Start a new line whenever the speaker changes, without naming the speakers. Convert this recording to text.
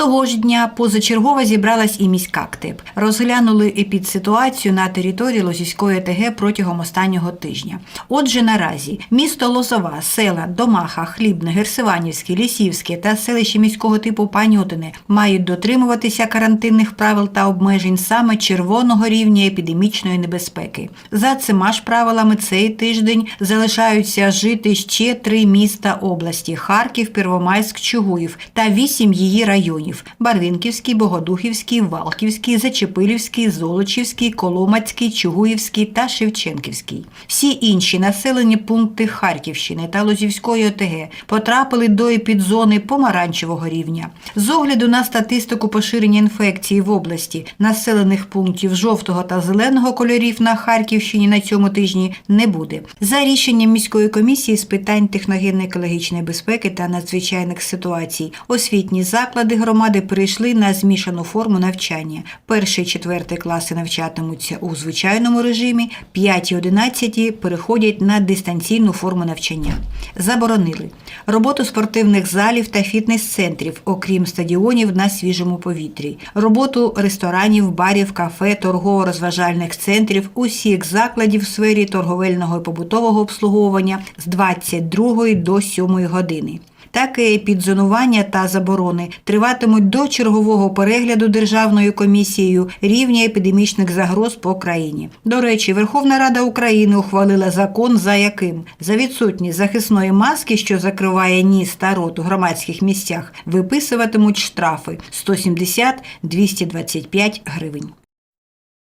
Того ж дня позачергово зібралась і міська КТЕП. Розглянули епідситуацію на території Лозівської ОТГ протягом останнього тижня. Отже, наразі місто Лозова, села Домаха, Хлібне, Герсиванівське, Лісівське та селище міського типу Панютине мають дотримуватися карантинних правил та обмежень саме червоного рівня епідемічної небезпеки. За цими ж правилами цей тиждень залишаються жити ще три міста області: Харків, Первомайськ, Чугуїв та вісім її районів: Барвінківський, Богодухівський, Валківський, Зачепилівський, Золочівський, Коломацький, Чугуївський та Шевченківський. Всі інші населені пункти Харківщини та Лозівської ОТГ потрапили до епідзони помаранчевого рівня. З огляду на статистику поширення інфекції в області населених пунктів жовтого та зеленого кольорів на Харківщині на цьому тижні не буде. За рішенням міської комісії з питань техногенно-екологічної безпеки та надзвичайних ситуацій, освітні заклади громади перейшли на змішану форму навчання. Перший четвертий класи навчатимуться у звичайному режимі, 5 і 11 переходять на дистанційну форму навчання. Заборонили роботу спортивних залів та фітнес-центрів, окрім стадіонів на свіжому повітрі, роботу ресторанів, барів, кафе, торгово-розважальних центрів, усіх закладів в сфері торговельного і побутового обслуговування з 22 до 7 години. Таке підзонування та заборони триватимуть до чергового перегляду Державною комісією рівня епідемічних загроз по країні. До речі, Верховна Рада України ухвалила закон, за яким за відсутність захисної маски, що закриває ніс та рот у громадських місцях, виписуватимуть штрафи 170-225 гривень.